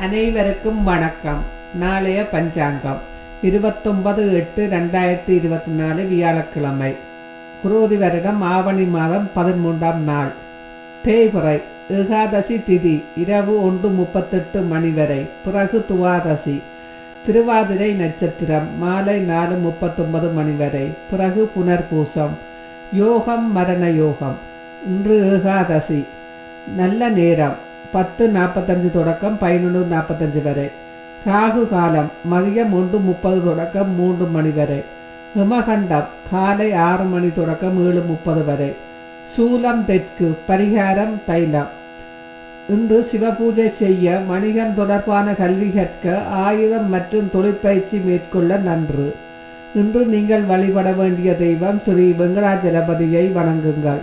அனைவருக்கும் வணக்கம். நாளைய பஞ்சாங்கம். இருபத்தொன்பது எட்டு ரெண்டாயிரத்தி இருபத்தி நாலு வியாழக்கிழமை. குரோதி வருடம் ஆவணி மாதம் பதிமூன்றாம் நாள். தேய்புறை ஏகாதசி திதி இரவு ஒன்று முப்பத்தெட்டு மணி வரை. பிறகு துவாதசி. திருவாதிரை நட்சத்திரம் மாலை நாலு முப்பத்தொன்பது மணி வரை. பிறகு புனர்பூசம். யோகம் மரண யோகம். இன்று ஏகாதசி. நல்ல நேரம். பத்து நாற்பத்தஞ்சு தொடக்கம் பதினொன்று நாற்பத்தஞ்சு வரை. ராகு காலம் மதியம் ஒன்று முப்பது தொடக்கம் மூன்று மணி வரை. ஹிமகண்டம் காலை ஆறு மணி தொடக்கம் ஏழு முப்பது வரை. சூலம் தெற்கு பரிகாரம் தைலம். இன்று சிவபூஜை செய்ய வணிகம் தொடர்பான கல்வி கற்க ஆயுதம் மற்றும் தொழிற்பயிற்சி மேற்கொள்ள நன்று. இன்று நீங்கள் வழிபட வேண்டிய தெய்வம் ஸ்ரீ வெங்கடாஜலபதியை வணங்குங்கள்.